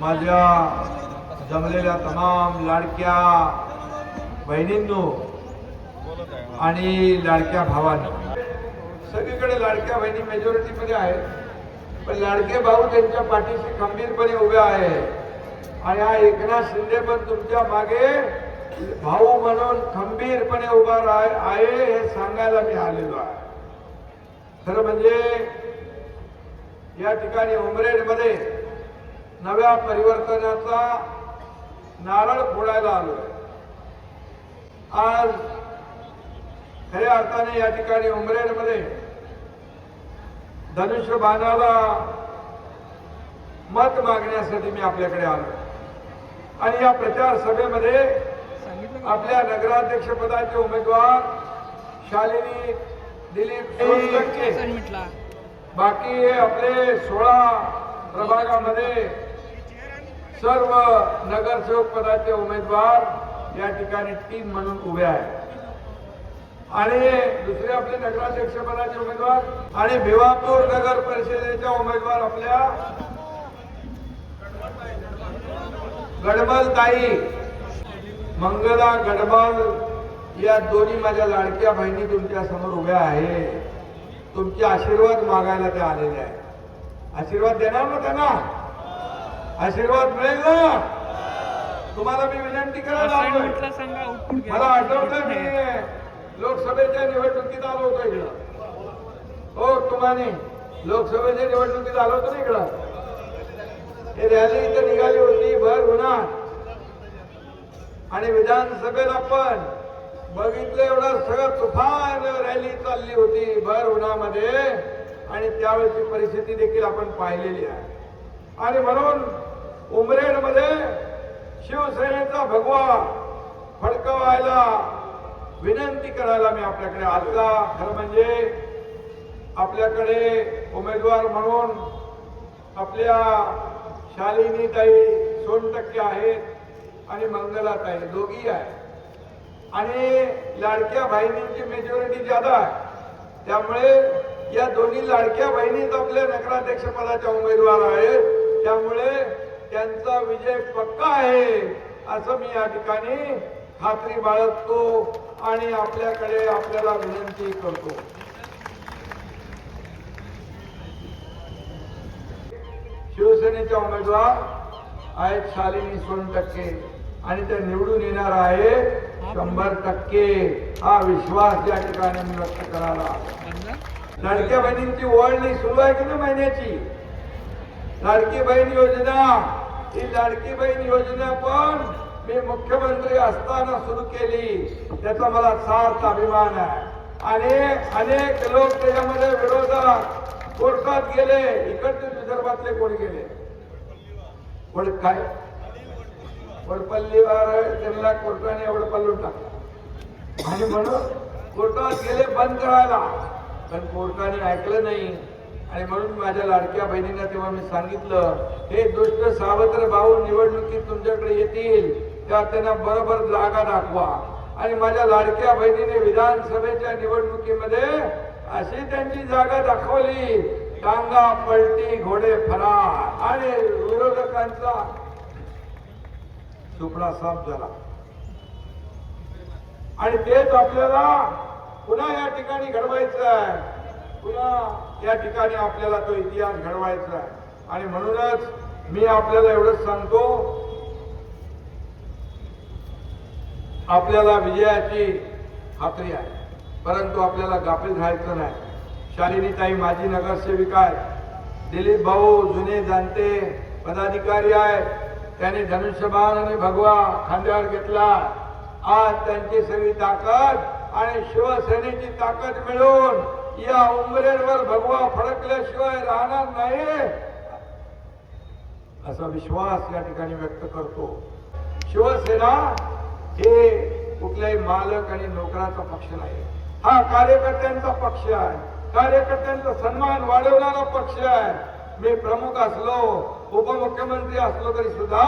माझ्या जमलेल्या तमाम लाडक्या बहिणींनो आणि लाडक्या भावांनो. सगळीकडे लाडक्या बहिणी मेजॉरिटीमध्ये आहेत. पण लाडके भाऊ त्यांच्या पाठीशी खंबीरपणे उभे आहे. आणि हा एकनाथ शिंदे पण तुमच्या मागे भाऊ म्हणून खंबीरपणे उभा राह- आहे हे सांगायला मी आलेलो आहे. खरं म्हणजे या ठिकाणी उमरेडमध्ये नव्या परिवर्तनाचा नारळ फोडायला आलोय. आज खऱ्या अर्थाने या ठिकाणी उमरेडमध्ये धनुष्यबाणाला मत मागण्यासाठी मी आपल्याकडे आलो आणि या प्रचार सभेमध्ये आपल्या नगराध्यक्ष पदाचे उमेदवार शालिनी दिलीप बाकी हे आपले सोळा प्रभागामध्ये सर्व नगरसेवक पदाचे उमेदवार या ठिकाणी टीम म्हणून उभे आहेत. आणि दुसरे आपले नगराध्यक्ष पदाचे उमेदवार आणि भिवापूर नगर परिषदेच्या उमेदवार आपल्या गडबल ताई. मंगला गडबल या दोन्ही माझ्या लाडक्या बहिणी तुमच्यासमोर उभ्या आहेत. तुमचे आशीर्वाद मागायला ते आलेले आहे आशीर्वाद देणार ना त्यांना? आशीर्वाद मिळेल ना? तुम्हाला मी विनंती करायला. मला आठवतं मी लोकसभेच्या निवडणुकीत आलो होतो इकडं. हो तुम्हाला लोकसभेच्या निवडणुकीत आलो होतो ना इकडं. हे रॅली इथं निघाली होती भर उन्हात आणि विधानसभेला पण बघितलं एवढं सगळं तुफान रॅली चालली होती भर उन्हामध्ये आणि त्यावेळेची परिस्थिती देखील आपण पाहिलेली आहे. आणि म्हणून उमरेडमध्ये शिवसेनेचा भगवा फडकवायला विनंती करायला मी आपल्याकडे आजला खरं म्हणजे आपल्याकडे उमेदवार म्हणून आपल्या शालिनीताई सोनटक्के आहेत आणि मंगलाताई दोघी आहे आणि लाडक्या बहिणींची मेजॉरिटी ज्यादा आहे. त्यामुळे या दोन्ही लाडक्या बहिणीच आपल्या नगराध्यक्षपदाच्या उमेदवार आहेत. त्यामुळे त्यांचा विजय पक्का आहे असं मी या ठिकाणी खात्री बाळगतो आणि आपल्याकडे आपल्याला विनंती करतो. शिवसेनेच्या उमेदवार आहेत शालिनी सोनटक्के आणि त्या निवडून येणार आहे शंभर टक्के. हा विश्वास या ठिकाणी मी व्यक्त करायला. लाडक्या बहिणींची ओळणी सुरू आहे की नाही महिन्याची? लाडकी बहीण योजना. ही लाडकी बहीण योजना पण मी मुख्यमंत्री असताना सुरू केली. त्याचा मला सार्थ अभिमान आहे. आणि अनेक लोक त्याच्यामध्ये विरोधात कोर्टात गेले. इकडचे विदर्भातले कोण गेले? पण काय? वडपल्लीवर त्यांना कोर्टाने वडपल्लून टाकला. आणि म्हणून कोर्टात गेले बंद करायला पण कोर्टाने ऐकलं नाही. आणि म्हणून माझ्या लाडक्या बहिणींना तेव्हा मी सांगितलं हे दुष्ट सावत्र भाऊ निवडणुकीत तुमच्याकडे येतील तेव्हा त्यांना बरोबर जागा दाखवा. आणि माझ्या लाडक्या बहिणीने विधानसभेच्या निवडणुकीमध्ये अशी त्यांची जागा दाखवली टांगा पलटी घोडे फरार. आणि विरोधकांचा सुपडा साफ झाला. आणि तेच आपल्याला पुन्हा या ठिकाणी घडवायचं आहे पुन्हा या ठिकाणी आपल्याला तो इतिहास घडवायचा आहे. आणि म्हणूनच मी आपल्याला एवढंच सांगतो आपल्याला विजयाची खात्री आहे. परंतु आपल्याला गाफील राहायचं नाही. शालिनीताई माजी नगरसेविका आहेत. दिलीप भाऊ जुने जाणते पदाधिकारी आहेत. त्यांनी धनुष्यबाण आणि भगवा खांद्यावर घेतला. आज त्यांची सगळी ताकद आणि शिवसेनेची ताकद मिळून या उमरेवर भगवा फडकल्याशिवाय राहणार नाही. असा विश्वास या ठिकाणी व्यक्त करतो. शिवसेना हे कुठल्याही मालक आणि नोकराचा पक्ष नाही. हा कार्यकर्त्यांचा पक्ष आहे. कार्यकर्त्यांचा सन्मान वाढवणारा पक्ष आहे. मी प्रमुख असलो उपमुख्यमंत्री असलो तरी सुद्धा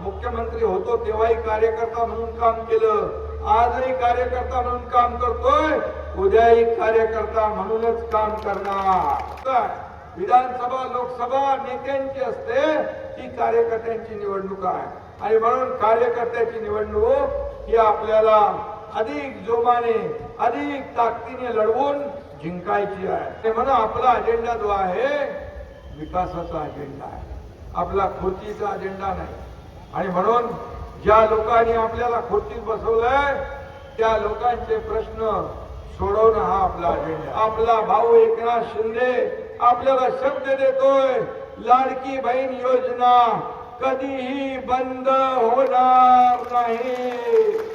मुख्यमंत्री होतो तेव्हाही कार्यकर्ता म्हणून काम केलं. आजही कार्यकर्ता म्हणून काम करतोय. उद्याही कार्यकर्ता म्हणूनच काम करणार. विधानसभा लोकसभा नेत्यांची असते ती कार्यकर्त्यांची निवडणूक आहे. आणि म्हणून कार्यकर्त्याची निवडणूक ही आपल्याला अधिक जोमाने अधिक ताकदीने लढवून जिंकायची आहे. ते म्हणून आपला अजेंडा जो आहे विकासाचा अजेंडा आहे. आपला खुर्चीचा अजेंडा नाही. आणि म्हणून ज्या लोकांनी आपल्याला खुर्चीत बसवलंय त्या लोकांचे प्रश्न सोडवणं हा आपला अजेंडा आपला भाऊ एकनाथ शिंदे आपल्याला शब्द देतोय लाडकी बहीण योजना कधीही बंद होणार नाही.